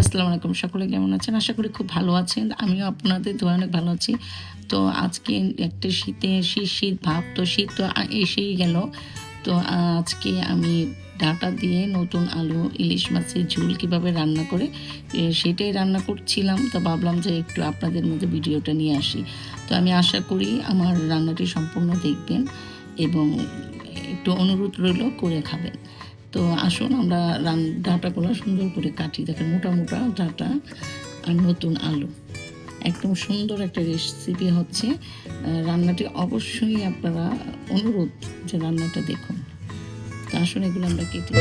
আসসালামু আলাইকুম, সকলে কেমন আছেন? আশা করি খুব ভালো আছেন। আমিও আপনাদের দোয়া অনেক ভালো আছি। তো আজকে একটা শীতে শীত শীত ভাব, তো শীত তো এসেই গেল। তো আজকে আমি ডাটা দিয়ে নতুন আলু, ইলিশ মাছের ঝোল কীভাবে রান্না করে সেটাই রান্না করছিলাম। তো ভাবলাম যে একটু আপনাদের মধ্যে ভিডিওটা নিয়ে আসি। তো আমি আশা করি আমার রান্নাটি সম্পূর্ণ দেখবেন এবং একটু অনুরোধ রইল, করে খাবেন। তো আসুন আমরা রান, ডাটাগুলো সুন্দর করে কাটি। দেখেন মোটা মোটা ডাঁটা আর নতুন আলু। একদম সুন্দর একটা রেসিপি হচ্ছে। রান্নাটি অবশ্যই আপনারা অনুরোধ যে রান্নাটা দেখুন। তো আসুন এগুলো আমরা কেটে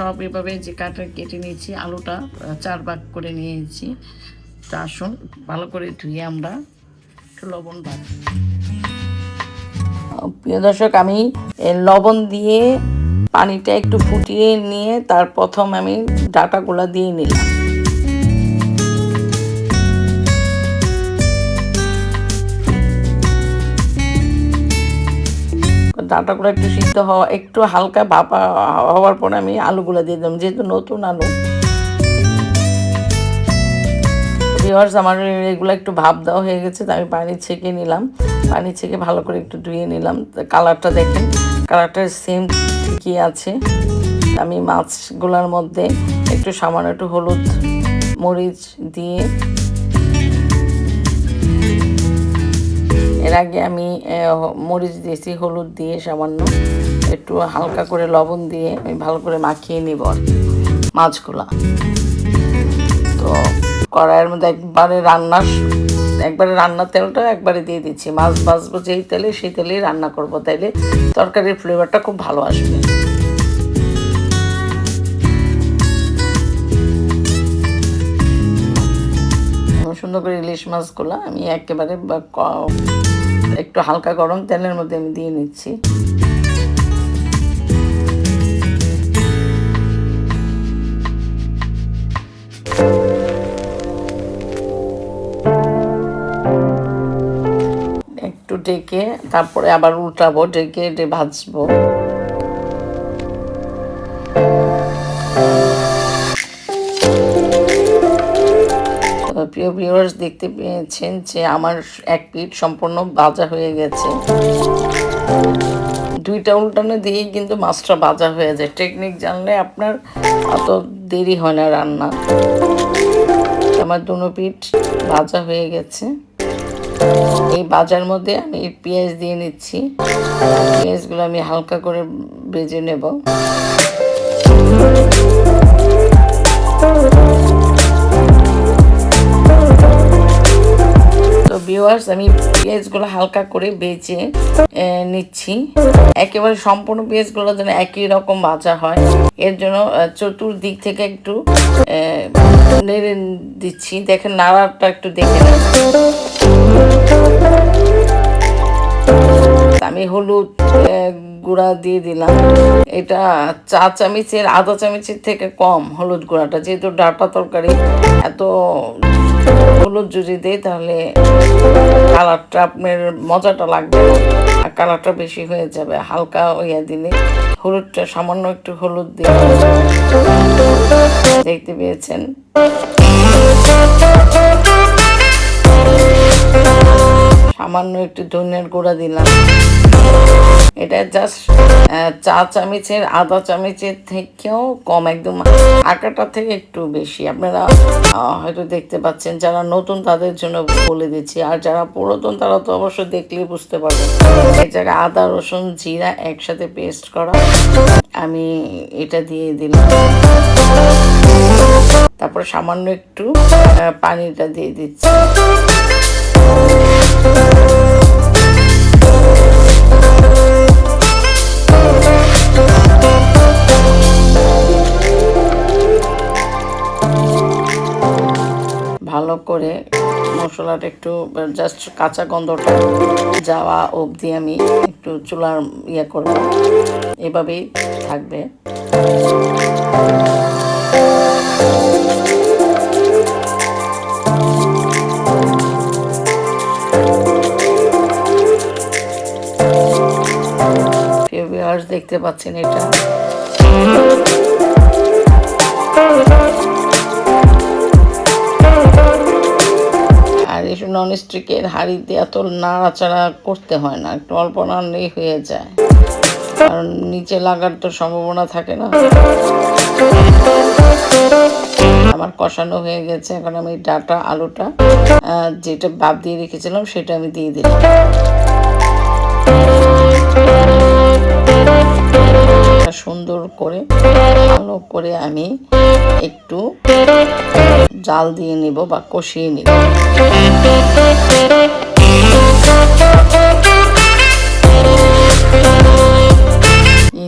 সব এভাবে যে কাটা কেটে নিয়েছি, আলুটা চার ভাগ করে নিয়েছি। তো আসুন, ভালো করে ধুয়ে আমরা একটু লবণ বাদ প্রিয় দর্শক, আমি লবণ দিয়ে পানিটা একটু ফুটিয়ে নিয়ে তার প্রথম আমি ডাটাগুলা দিয়ে নিলাম। ডাটাগুলো একটু সিদ্ধ হওয়া, একটু হালকা ভাপা হওয়ার পরে আমি আলুগুলো দিয়ে দিলাম, যেহেতু নতুন আলু। ভিওয়ার্স আমার এগুলো একটু ভাপ দেওয়া হয়ে গেছে আমি পানি ছেঁকে নিলাম। পানি ছেঁকে ভালো করে একটু ধুয়ে নিলাম। কালারটা দেখেন কালারটা সেম ঠিকই আছে। আমি মাছগুলোর মধ্যে একটু সামান্য একটু হলুদ মরিচ দিয়ে এর আগে আমি মরিচ দিয়েছি, হলুদ দিয়ে সামান্য একটু হালকা করে লবণ দিয়ে আমি ভালো করে মাখিয়ে নিব আর মাছগুলা। তো কড়াইয়ের মধ্যে একবারে রান্নার একবারে রান্নার তেলটা একবারে দিয়ে দিচ্ছি। মাছ ভাজবো যেই তেলে, সেই তেলেই রান্না করব। তাইলে তরকারির ফ্লেভারটা খুব ভালো আসবে। সুন্দর করে ইলিশ মাছগুলো আমি একেবারে একটু হালকা গরম তেলের মধ্যে আমি দিয়ে নিচ্ছি। একটু ডেকে তারপরে আবার উল্টাবো, ডেকে ডে ভাজবো। প্রিয় ভিউয়ার্স দেখতে পেয়েছেন যে আমার এক পিঠ সম্পূর্ণ ভাজা হয়ে গেছে। দুইটা উল্টানো দিয়েই কিন্তু মাছটা ভাজা হয়ে যায়। টেকনিক জানলে আপনার অত দেরি হয় না রান্না। আমার দুনো পিঠ ভাজা হয়ে গেছে। এই বাজার মধ্যে আমি পেঁয়াজ দিয়ে নিচ্ছি। পেঁয়াজগুলো আমি হালকা করে ভেজে নেব। ভিউয়ার্স আমি পেঁয়াজগুলো হালকা করে বেজে নিচ্ছি। একেবারে সম্পূর্ণ পেঁয়াজগুলো যেন একই রকম ভাজা হয়। এর জন্য চতুর্দিক থেকে একটু নেড়ে দিচ্ছি। দেখেন নাড়াটা একটু দেখে আমি হলুদ গুঁড়া দিয়ে দিলাম। এটা চা চামচের আধা চামচের থেকে কম হলুদ গুঁড়াটা, যেহেতু ডাটা তরকারি, এত হলুদ যদি দেয় তাহলে কালারটা আপনার মজাটা লাগবে আর কালারটা বেশি হয়ে যাবে, হালকা হইয়া দিলে হলুদটা সামান্য একটু হলুদ দিয়ে দেখতে পেয়েছেন? সামান্য একটু ধনিয়ার গুঁড়া দিলাম। এটা জাস্ট চা চামচের আধা চামচের থেকেও কম একদম। আটাটা থেকে একটু বেশি। আপনারা হয়তো দেখতে পাচ্ছেন, যারা নতুন তাদের জন্য বলে দিচ্ছি। আর যারা পুরাতন, তারা তো অবশ্যই দেখলেই বুঝতে পারবে এই জায়গায় আদা, রসুন, জিরা একসাথে পেস্ট করা। আমি এটা দিয়ে দিলাম। তারপর সামান্য একটু পানিটা দিয়ে দিচ্ছি। মশলাটা একটু জাস্ট কাঁচা গন্ধটা যাওয়া অবধি আমি একটু চুলার ইয়ে করব। এভাবেই থাকবে। দেখতে পাচ্ছেন এটা। এসব নন স্টিকের হাঁড়িতে এত নাড়াচাড়া করতে হয় না, একটু অল্প নাড়লেই হয়ে যায়। কারণ নিচে লাগার তো সম্ভাবনা থাকে না। আমার কষানো হয়ে গেছে, এখন আমি ডাটা, আলুটা যেটা বাদ দিয়ে রেখেছিলাম সেটা আমি দিয়ে দিলাম। সুন্দর করে ভালো করে আমি একটু জাল দিয়ে নিব বা কষিয়ে নিব।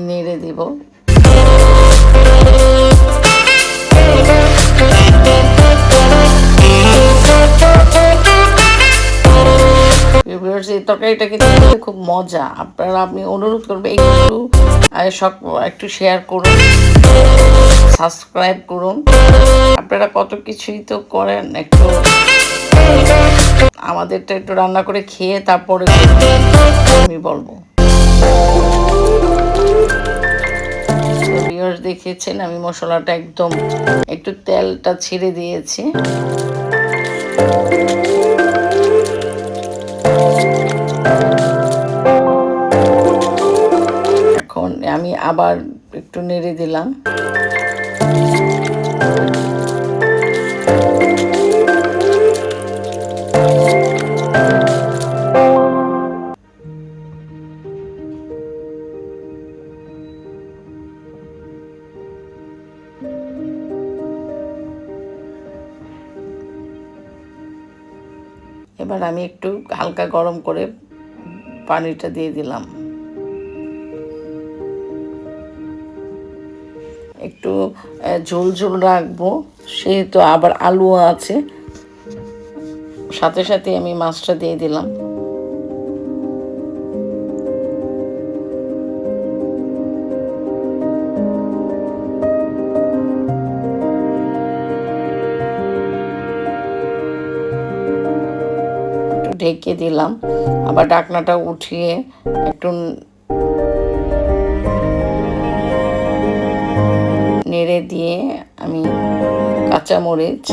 নেড়ে দিব। এই তরকারিটা কিন্তু খুব মজা। আপনারা, আপনি অনুরোধ করবে একটু সব, একটু শেয়ার করুন সাবস্ক্রাইব করুন। আপনারা কত কিছুই তো করেন, একটু আমাদেরটা একটু রান্না করে খেয়ে তারপরে আমি বলব। দেখেছেন, আমি মশলাটা একদম একটু তেলটা ছেড়ে দিয়েছি। আবার একটু নেড়ে দিলাম। এবার আমি একটু হালকা গরম করে পানিটা দিয়ে দিলাম। একটু ঝোল ঝোল রাখব। সেহেতু আবার আলুও আছে। সাথে সাথে আমি মাছটা দিয়ে দিলাম। ঢেকে দিলাম। আবার ডাকনাটা উঠিয়ে একটু নেড়ে দিয়ে আমি কাঁচামরিচ,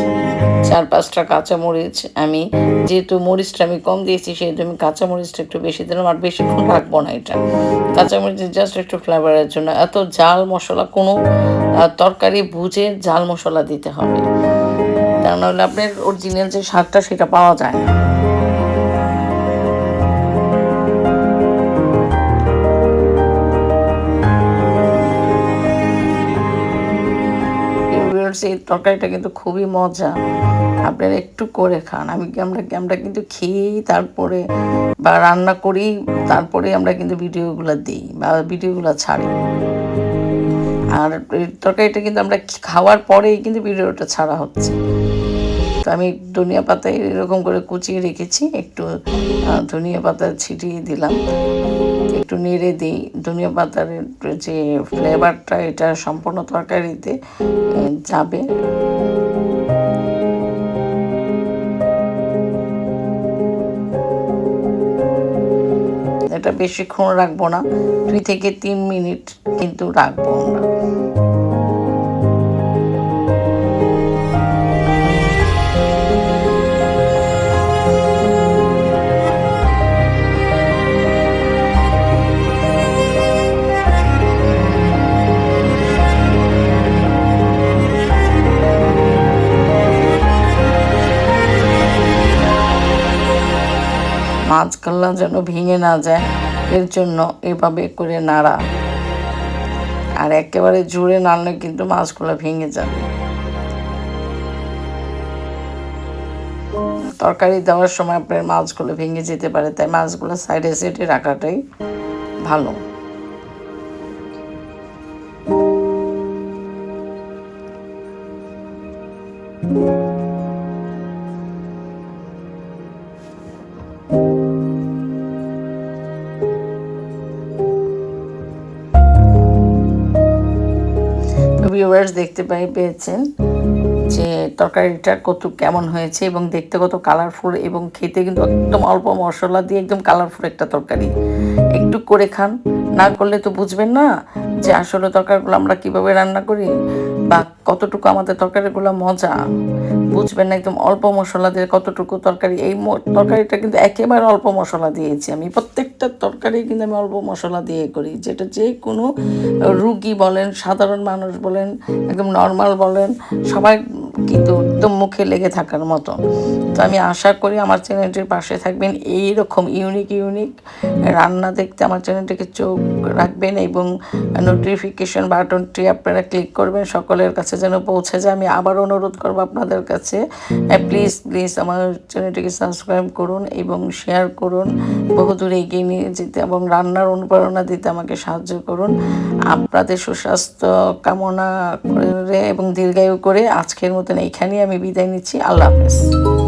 চার পাঁচটা কাঁচামরিচ, আমি যেহেতু মরিচটা আমি কম দিয়েছি, সেহেতু আমি কাঁচামরিচটা একটু বেশি দিলাম আর বেশিক্ষণ রাখব না এটা। কাঁচামরিচ জাস্ট একটু ফ্লেভারের জন্য এত জাল মশলা, কোনো তরকারি বুঝে জাল মশলা দিতে হবে। তা নাহলে আপনার অরিজিনাল যে স্বাদটা, সেটা পাওয়া যায় না। ভিউয়ার্স এই তরকারিটা কিন্তু খুবই মজা। আপনারা একটু করে খান। আমি আমরা আমরা কিন্তু খেয়েই তারপরে বা রান্না করি, তারপরে আমরা কিন্তু ভিডিওগুলো দিই বা ভিডিওগুলো ছাড়ি। আর তরকারিটা কিন্তু আমরা খাওয়ার পরেই কিন্তু ভিডিওটা ছাড়া হচ্ছে। তো আমি ধনিয়া পাতা এরকম করে কুচিয়ে রেখেছি, একটু ধনিয়া পাতা ছিটিয়ে দিলাম। একটু নেড়ে দিই। ধনিয়া পাতার যে ফ্লেভারটা এটা সম্পূর্ণ তরকারিতে যাবে। এটা বেশিক্ষণ রাখব না। দুই থেকে তিন মিনিট কিন্তু রাখব আমরা। গাছপালা যেন ভেঙে না যায়, এর জন্য এভাবে করে নাড়া। আর একেবারে জোরে নাড়লে কিন্তু মাছগুলো ভেঙে যাবে। তরকারি দেওয়ার সময় আপনার মাছগুলো ভেঙে যেতে পারে, তাই মাছগুলো সাইডে সাইডে রাখাটাই ভালো। thank you ভিউয়ার্স দেখতে পাই, পেয়েছেন যে তরকারিটা কত কেমন হয়েছে এবং দেখতে কত কালারফুল এবং খেতে কিন্তু একদম অল্প মশলা দিয়ে একদম কালারফুল একটা তরকারি। একটু করে খান, না করলে তো বুঝবেন না। যে আসলে তরকারিগুলো আমরা কীভাবে রান্না করি বা কতটুকু আমাদের তরকারিগুলো মজা, বুঝবেন না, একদম অল্প মশলা দিয়ে কতটুকু তরকারি। এই তরকারিটা কিন্তু একেবারে অল্প মশলা দিয়েছি আমি। প্রত্যেকটা তরকারি কিন্তু আমি অল্প মশলা দিয়ে করি। যেটা যে কোনো রুগী বলেন, সাধারণ মানুষ বলেন, একদম নর্মাল বলেন, সবাই কিন্তু একদম মুখে লেগে থাকার মতো। তো আমি আশা করি আমার চ্যানেলটির পাশে থাকবেন। এই রকম ইউনিক ইউনিক রান্না দেখতে আমার চ্যানেলটিকে চোখ রাখবেন এবং নোটিফিকেশন বাটনটি আপনারা ক্লিক করবেন, সকলের কাছে যেন পৌঁছে যায়। আমি আবার অনুরোধ করব আপনাদের কাছে প্লিজ প্লিজ আমার চ্যানেলটিকে সাবস্ক্রাইব করুন এবং শেয়ার করুন। বহু বহুদূর এগিয়ে নিয়ে যেতে এবং রান্নার অনুপ্রেরণা দিতে আমাকে সাহায্য করুন। আপনাদের সুস্বাস্থ্য কামনা করে এবং দীর্ঘায়ু করে আজকের মতন এইখানেই আমি বিদায় নিচ্ছি। আল্লাহ হাফেজ।